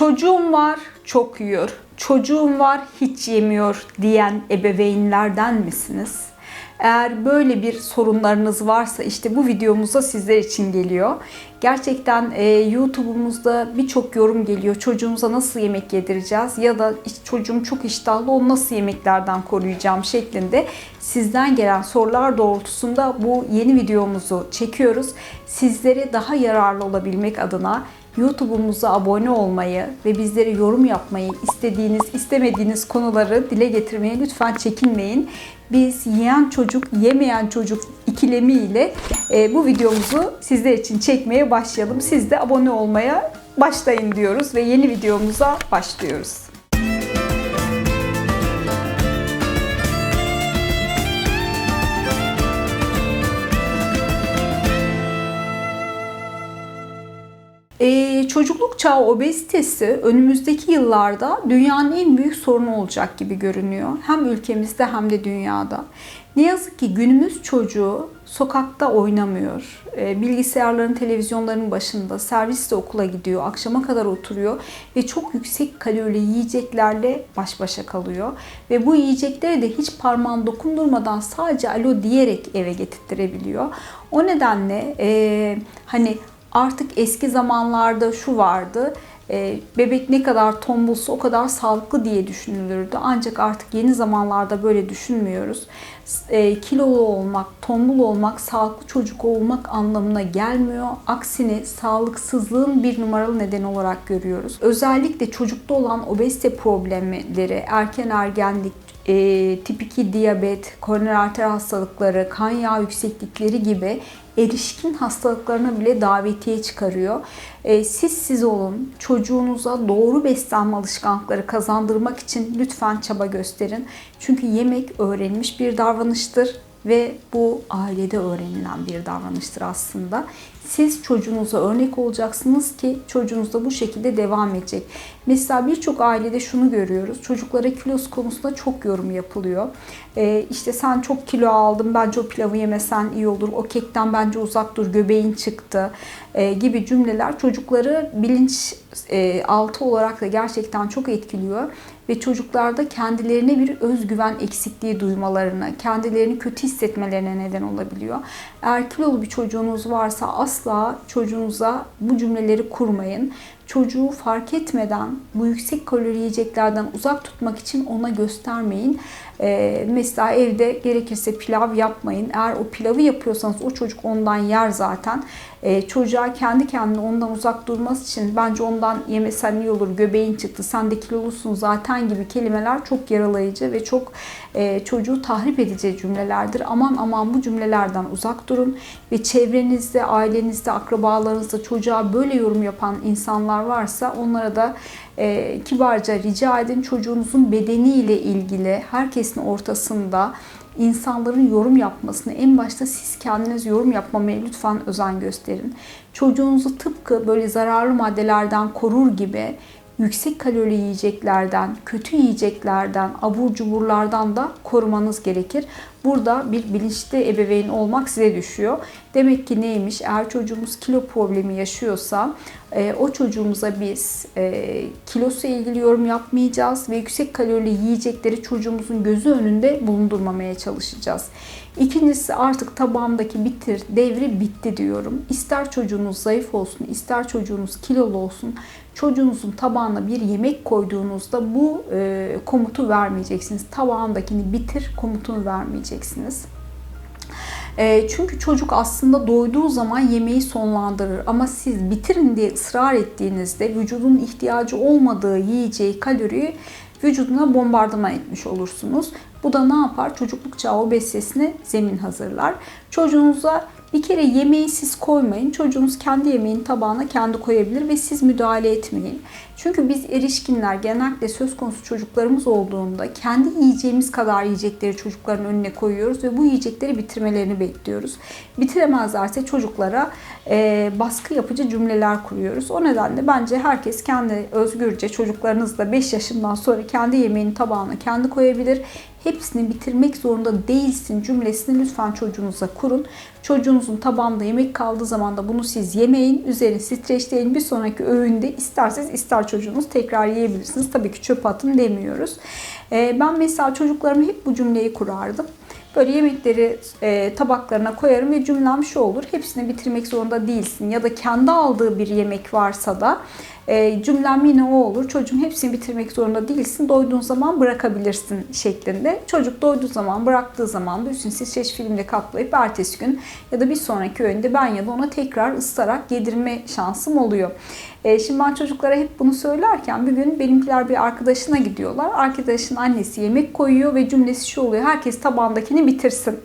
Çocuğum var, çok yiyor. Çocuğum var, hiç yemiyor diyen ebeveynlerden misiniz? Eğer böyle bir sorunlarınız varsa işte bu videomuzda sizler için geliyor. Gerçekten e, YouTube'umuzda birçok yorum geliyor. Çocuğumuza nasıl yemek yedireceğiz ya da "İşte çocuğum çok iştahlı onu nasıl yemeklerden koruyacağım şeklinde sizden gelen sorular doğrultusunda bu yeni videomuzu çekiyoruz. Sizlere daha yararlı olabilmek adına YouTube'umuza abone olmayı ve bizlere yorum yapmayı, istediğiniz, istemediğiniz konuları dile getirmeye lütfen çekinmeyin. Biz yiyen çocuk, yemeyen çocuk ikilemi ile e, bu videomuzu sizler için çekmeye başlayalım. Siz de abone olmaya başlayın diyoruz ve yeni videomuza başlıyoruz. Ee, çocukluk çağı obezitesi önümüzdeki yıllarda dünyanın en büyük sorunu olacak gibi görünüyor. Hem ülkemizde hem de dünyada. Ne yazık ki günümüz çocuğu sokakta oynamıyor. Ee, bilgisayarların, televizyonların başında, servisle okula gidiyor, akşama kadar oturuyor ve çok yüksek kalorili yiyeceklerle baş başa kalıyor. Ve bu yiyecekleri de hiç parmağını dokundurmadan sadece alo diyerek eve getirtirebiliyor. O nedenle e, hani Artık eski zamanlarda şu vardı. e, Bebek ne kadar tombulsa o kadar sağlıklı diye düşünülürdü. Ancak artık yeni zamanlarda böyle düşünmüyoruz. E, Kilolu olmak, tombul olmak, sağlıklı çocuk olmak anlamına gelmiyor. Aksine sağlıksızlığın bir numaralı neden olarak görüyoruz. Özellikle çocukta olan obezite problemleri, erken ergenlik, e, tip 2 diyabet, koroner arter hastalıkları, kan yağı yükseklikleri gibi erişkin hastalıklarına bile davetiye çıkarıyor. E, siz siz olun. Çocuğunuza doğru beslenme alışkanlıkları kazandırmak için lütfen çaba gösterin. Çünkü yemek öğrenilmiş bir davranıştır ve bu ailede öğrenilen bir davranıştır aslında. Siz çocuğunuza örnek olacaksınız ki çocuğunuz da bu şekilde devam edecek. Mesela birçok ailede şunu görüyoruz. Çocuklara kilosu konusunda çok yorum yapılıyor. Ee, işte sen çok kilo aldın, bence o pilavı yemesen iyi olur. O kekten bence uzak dur, göbeğin çıktı e, gibi cümleler çocukları bilinç e, altı olarak da gerçekten çok etkiliyor ve çocuklarda kendilerine bir özgüven eksikliği duymalarına, kendilerini kötü hissetmelerine neden olabiliyor. Eğer kilolu bir çocuğunuz varsa asla çocuğunuza bu cümleleri kurmayın. Çocuğu fark etmeden bu yüksek kalori yiyeceklerden uzak tutmak için ona göstermeyin. Ee, mesela evde gerekirse pilav yapmayın. Eğer o pilavı yapıyorsanız o çocuk ondan yer zaten. Ee, çocuğa kendi kendine ondan uzak durması için bence ondan yemesen iyi olur, göbeğin çıktı, sen de kilolusun zaten gibi kelimeler çok yaralayıcı ve çok e, çocuğu tahrip edici cümlelerdir. Aman aman bu cümlelerden uzak durun ve çevrenizde, ailenizde, akrabalarınızda çocuğa böyle yorum yapan insanlar varsa onlara da e, kibarca rica edin çocuğunuzun bedeniyle ilgili herkesin ortasında insanların yorum yapmasını en başta siz kendiniz yorum yapmamaya lütfen özen gösterin. Çocuğunuzu tıpkı böyle zararlı maddelerden korur gibi yüksek kalorili yiyeceklerden, kötü yiyeceklerden, abur cuburlardan da korumanız gerekir. Burada bir bilinçli ebeveyn olmak size düşüyor. Demek ki neymiş? Eğer çocuğumuz kilo problemi yaşıyorsa e, o çocuğumuza biz e, kilosu ilgili yorum yapmayacağız ve yüksek kalorili yiyecekleri çocuğumuzun gözü önünde bulundurmamaya çalışacağız. İkincisi artık tabağımdaki bitir devri bitti diyorum. İster çocuğunuz zayıf olsun, ister çocuğunuz kilolu olsun. Çocuğunuzun tabağına bir yemek koyduğunuzda bu e, komutu vermeyeceksiniz. Tabağındakini bitir komutunu vermeyeceksiniz. E, çünkü çocuk aslında doyduğu zaman yemeği sonlandırır. Ama siz bitirin diye ısrar ettiğinizde vücudun ihtiyacı olmadığı yiyeceği kaloriyi vücuduna bombardıman etmiş olursunuz. Bu da ne yapar? Çocukluk çağı obezitesine zemin hazırlar. Çocuğunuza bir kere yemeği siz koymayın. Çocuğunuz kendi yemeğini tabağına kendi koyabilir ve siz müdahale etmeyin. Çünkü biz erişkinler genellikle söz konusu çocuklarımız olduğunda kendi yiyeceğimiz kadar yiyecekleri çocukların önüne koyuyoruz ve bu yiyecekleri bitirmelerini bekliyoruz. Bitiremezlerse çocuklara e, baskı yapıcı cümleler kuruyoruz. O nedenle bence herkes kendi özgürce çocuklarınızla 5 yaşından sonra kendi yemeğini tabağına kendi koyabilir hepsini bitirmek zorunda değilsin cümlesini lütfen çocuğunuza kurun. Çocuğunuzun tabağında yemek kaldığı zaman da bunu siz yemeyin. Üzerini streçleyin. Bir sonraki öğünde isterseniz ister çocuğunuz tekrar yiyebilirsiniz. Tabii ki çöpe atın demiyoruz. Ee, ben mesela çocuklarıma hep bu cümleyi kurardım. Böyle yemekleri e, tabaklarına koyarım ve cümlem şu olur. Hepsini bitirmek zorunda değilsin. Ya da kendi aldığı bir yemek varsa da e, cümlem yine o olur. Çocuğum hepsini bitirmek zorunda değilsin. Doyduğun zaman bırakabilirsin şeklinde. Çocuk doyduğu zaman, bıraktığı zaman da üstüne streç filmle kaplayıp ertesi gün ya da bir sonraki öğünde ben ya da ona tekrar ıslarak yedirme şansım oluyor. E, şimdi ben çocuklara hep bunu söylerken bir gün benimkiler bir arkadaşına gidiyorlar. Arkadaşın annesi yemek koyuyor ve cümlesi şu oluyor. Herkes tabağındakini bitirsin.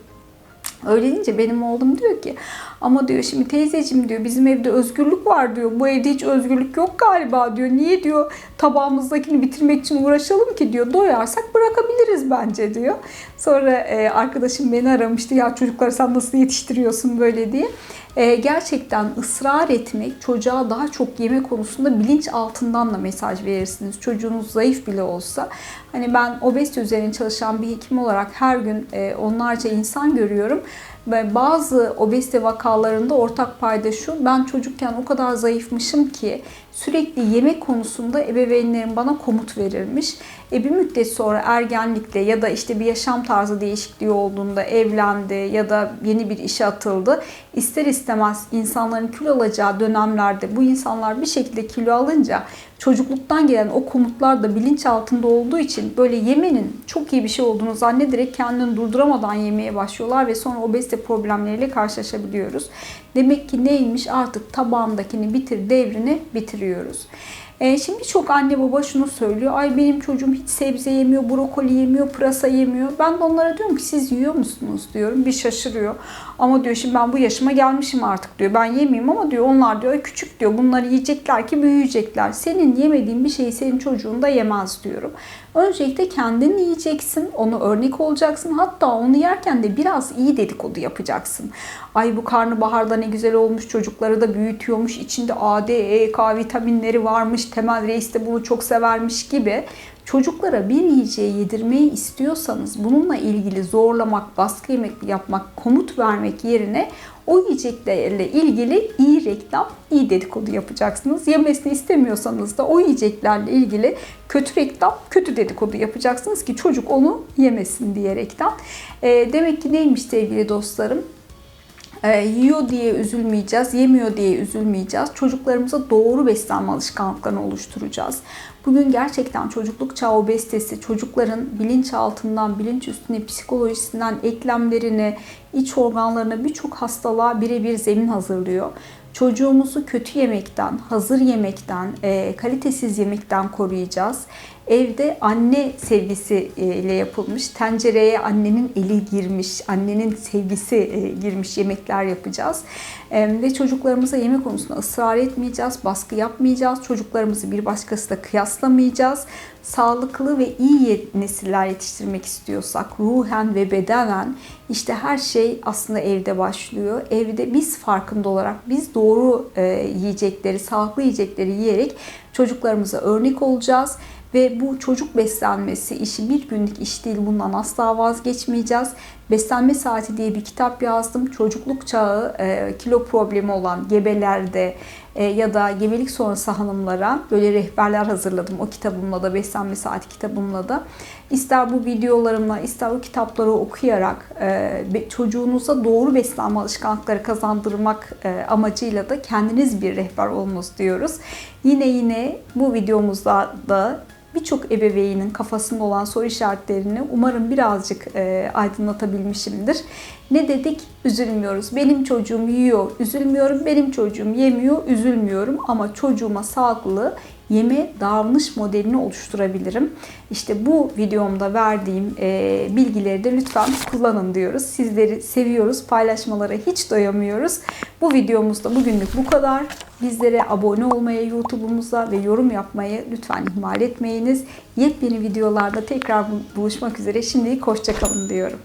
Öyle deyince benim oğlum diyor ki ama diyor şimdi teyzeciğim diyor bizim evde özgürlük var diyor. Bu evde hiç özgürlük yok galiba diyor. Niye diyor tabağımızdakini bitirmek için uğraşalım ki diyor. Doyarsak bırakabiliriz bence diyor. Sonra e, arkadaşım beni aramıştı. Ya çocuklar sen nasıl yetiştiriyorsun böyle diye. E, gerçekten ısrar etmek çocuğa daha çok yeme konusunda bilinç altından da mesaj verirsiniz. Çocuğunuz zayıf bile olsa. Hani ben obezite üzerine çalışan bir hekim olarak her gün e, onlarca insan görüyorum. Ve bazı obezite vakalarında ortak payda şu, ben çocukken o kadar zayıfmışım ki sürekli yemek konusunda ebeveynlerim bana komut verirmiş. E bir müddet sonra ergenlikte ya da işte bir yaşam tarzı değişikliği olduğunda evlendi ya da yeni bir işe atıldı. İster istemez insanların kilo alacağı dönemlerde bu insanlar bir şekilde kilo alınca çocukluktan gelen o komutlar da bilinç altında olduğu için böyle yemenin çok iyi bir şey olduğunu zannederek kendini durduramadan yemeye başlıyorlar ve sonra obezite problemleriyle karşılaşabiliyoruz. Demek ki neymiş artık tabağımdakini bitir devrini bitiriyoruz. E, şimdi birçok anne baba şunu söylüyor. Ay benim çocuğum hiç sebze yemiyor, brokoli yemiyor, pırasa yemiyor. Ben de onlara diyorum ki siz yiyor musunuz diyorum. Bir şaşırıyor. Ama diyor şimdi ben bu yaşıma gelmişim artık diyor. Ben yemeyeyim ama diyor onlar diyor küçük diyor. Bunları yiyecekler ki büyüyecekler. Senin yemediğin bir şeyi senin çocuğun da yemez diyorum. Öncelikle kendin yiyeceksin. Onu örnek olacaksın. Hatta onu yerken de biraz iyi dedikodu yapacaksın. Ay bu karnabaharda ne güzel olmuş. Çocukları da büyütüyormuş. İçinde A, D, E, K vitaminleri varmış. Temel Reis de bunu çok severmiş gibi çocuklara bir yiyeceği yedirmeyi istiyorsanız bununla ilgili zorlamak, baskı yemek yapmak, komut vermek yerine o yiyeceklerle ilgili iyi reklam, iyi dedikodu yapacaksınız. Yemesini istemiyorsanız da o yiyeceklerle ilgili kötü reklam, kötü dedikodu yapacaksınız ki çocuk onu yemesin diyerekten. E, demek ki neymiş sevgili dostlarım? E, yiyor diye üzülmeyeceğiz, yemiyor diye üzülmeyeceğiz. Çocuklarımıza doğru beslenme alışkanlıklarını oluşturacağız. Bugün gerçekten çocukluk çağı obezitesi çocukların bilinç altından, bilinç üstüne, psikolojisinden, eklemlerine, iç organlarına birçok hastalığa birebir zemin hazırlıyor. Çocuğumuzu kötü yemekten, hazır yemekten, e, kalitesiz yemekten koruyacağız. Evde anne sevgisi ile yapılmış, tencereye annenin eli girmiş, annenin sevgisi e, girmiş yemekler yapacağız. E, ve çocuklarımıza yemek konusunda ısrar etmeyeceğiz, baskı yapmayacağız. Çocuklarımızı bir başkasıyla kıyaslamayacağız. Sağlıklı ve iyi nesiller yetiştirmek istiyorsak ruhen ve bedenen işte her şey aslında evde başlıyor. Evde biz farkında olarak biz doğru e, yiyecekleri, sağlıklı yiyecekleri yiyerek çocuklarımıza örnek olacağız. Ve bu çocuk beslenmesi işi bir günlük iş değil. Bundan asla vazgeçmeyeceğiz. Beslenme Saati diye bir kitap yazdım. Çocukluk çağı e, kilo problemi olan gebelerde e, ya da gebelik sonrası hanımlara böyle rehberler hazırladım. O kitabımla da Beslenme Saati kitabımla da. İster bu videolarımla ister o kitapları okuyarak e, çocuğunuza doğru beslenme alışkanlıkları kazandırmak e, amacıyla da kendiniz bir rehber olunuz diyoruz. Yine yine bu videomuzda da birçok ebeveynin kafasında olan soru işaretlerini umarım birazcık e, aydınlatabilmişimdir. Ne dedik? Üzülmüyoruz. Benim çocuğum yiyor, üzülmüyorum. Benim çocuğum yemiyor, üzülmüyorum. Ama çocuğuma sağlıklı yeme davranış modelini oluşturabilirim. İşte bu videomda verdiğim e, bilgileri de lütfen kullanın diyoruz. Sizleri seviyoruz. Paylaşmalara hiç doyamıyoruz. Bu videomuzda bugünlük bu kadar. Bizlere abone olmayı, YouTube'umuza ve yorum yapmayı lütfen ihmal etmeyiniz. Yepyeni videolarda tekrar buluşmak üzere. Şimdilik hoşçakalın diyorum.